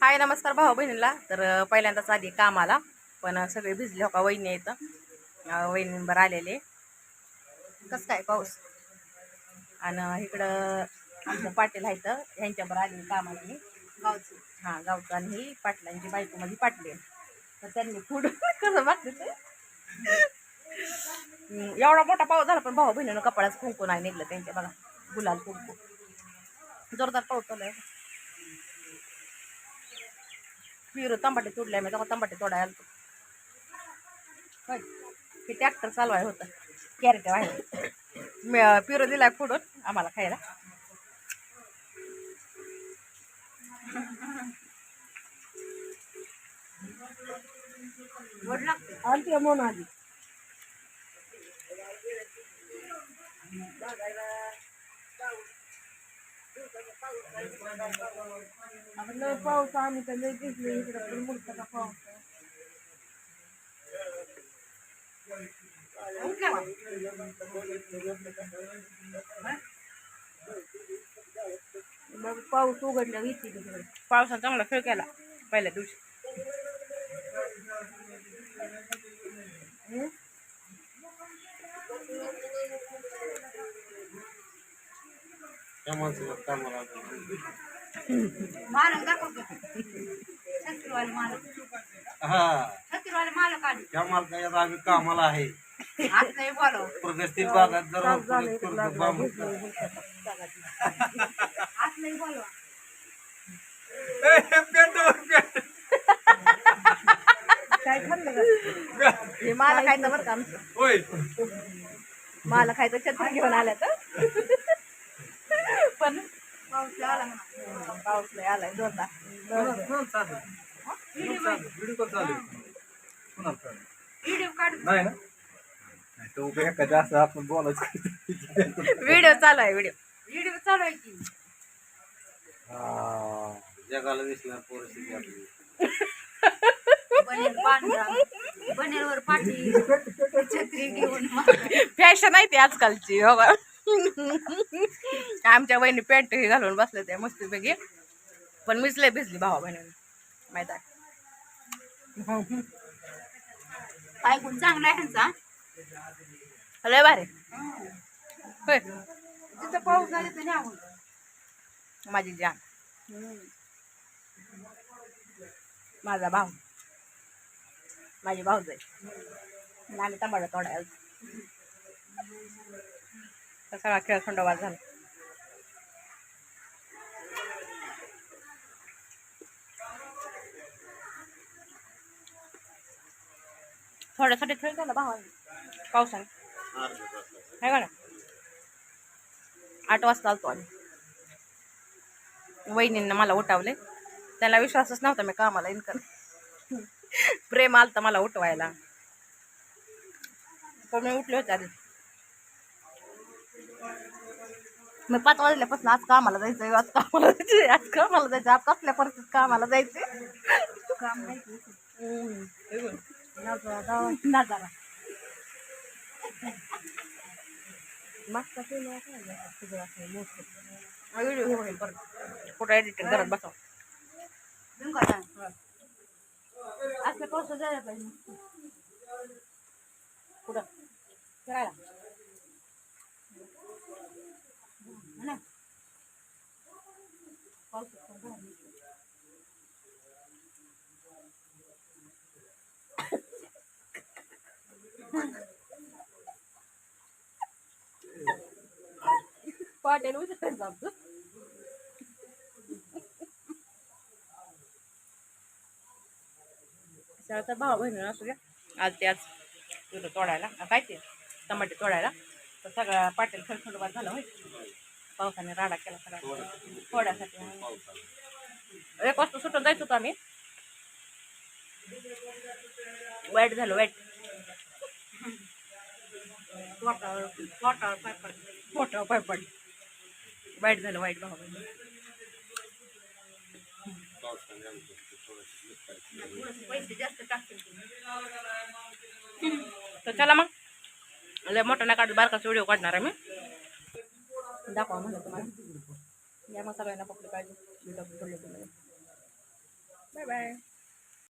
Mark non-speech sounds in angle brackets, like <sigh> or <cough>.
हाय नमस्कार भाऊ बहिणीला तर पहिल्यांदाच आली कामाला पण सगळे भिजले हो का वहिनी येतं वहिनींबर आलेले. कसं काय पाऊस? आणि इकडं आमचं पाटील आहेत. ह्यांच्यावर आले कामाला मी गावचं. हां गावचं. आणि ही पाटलांची बायको पाटली तर त्यांनी पुढं <laughs> कसं बघते एवढा मोठा पाऊस झाला पण भाऊ बहिणीनं कपाळाच कुंकू नाही निघलं. त्यांच्या बघा गुलाल कुंकू. जोरदार पाऊस चालू आहे पिरू तंबाटे तोडले मी तेव्हा तंबाटे तोडायला आलतो. होय. ते ट्रॅक्टर चालवाय होतं. कॅरेट आहे. पिरो दिलाय फोडून आम्हाला खायला. आलती म्हणून आधी आपलं पाऊस आम्ही तर लई दिसले इकडे पण मुलगा पाऊस? मग पाऊस उघडला येते तिकडे. पावसाचा चांगला खेळ केला पहिल्या दिवशी? त्या माणसाला कामाला मालक दाखवतो. छत्रीवाले मालक. हा. छत्रीवाले मालक आले. त्या मालकाच्या आम्ही कामाला आहे. आज नाही बोलव. प्रगतशील भागात जर बांबू. आज नाही बोलवा. काय खाल्लं का हे मला खायचं बरं का आमचं? होय. मला खायचं छत्री घेऊन आल्या तर पण पाऊस आला म्हणा. पाऊस नाही आलाय जोरदार व्हिडिओ चालू व्हिडिओ काढ. नाही ना? नाही तो उभे एखाद्या असं आपण बोलायचं व्हिडिओ चालू आहे व्हिडिओ व्हिडिओ चालू आहे की? जगाला दिसणार परिस्थिती आपली. पाठी छत्री घेऊन फॅशन आहे ती आजकालची हो का? आमच्या बहिणी पॅन्ट हे घालून बसले ते मस्तपैकी. पण मीच लय भिजली भावा बहिणी माहीत आहे काय गुण चांगला आहे ह्यांचा. लय भारी. होय. तिथं पाऊस झाला तर माझी जान. माझा भाऊ. माझी भाऊज आहे आणि आम्ही टमाटा तोडायला. तर सगळा खेळ खंडोबा झाला. थोड्यासाठी खेळ झाला भावा. पावसाने. आहे का ना आठ वाजता आलतो आम्ही. वहिनींना मला उठावले त्याला विश्वासच नव्हता मी कामाला इनकम प्रेम आलता मला उठवायला. पण मी उठले होते आधी. मी पाच वाजल्यापासून आज कामाला जायचंय आज कामाला जायचंय आज कामाला जायचं आज कसल्या परिस्थितीत कामाला जायचंय काम नाही बघ. नज़ारा नज़ारा मागचा film आहे का? तुझं असं मोठं. व्हिडिओ बघेल परत फ़ोटो एडिटिंग करत बसाव असल्या पाऊस जायला पाहिजे कुठं फिरायला ना. पाटेल उचलायचं आमचं तर भाऊ बहिणी असू द्या. आज ते आज तुझं तोडायला. आ, काय ते? टमाटे तोडायला. तर सगळा पाटील खडखंडोबाद झाला होय. पावसाने राडा केला सगळा थोड्यासाठी. एक वाजता सुटून जायचं होतं आम्ही. वाईट झालं वाईट. पोटावर पाय पड वाईट झालं वाईट भाऊ पैसे जास्त टाकतील. तर चला मग. लय मोठा नाही काढत बारकाचा व्हिडिओ काढणार आहे मी. दाखवा म्हणलं तुम्हाला. या मग सगळ्यांना पकडलं पाहिजे बाय बाय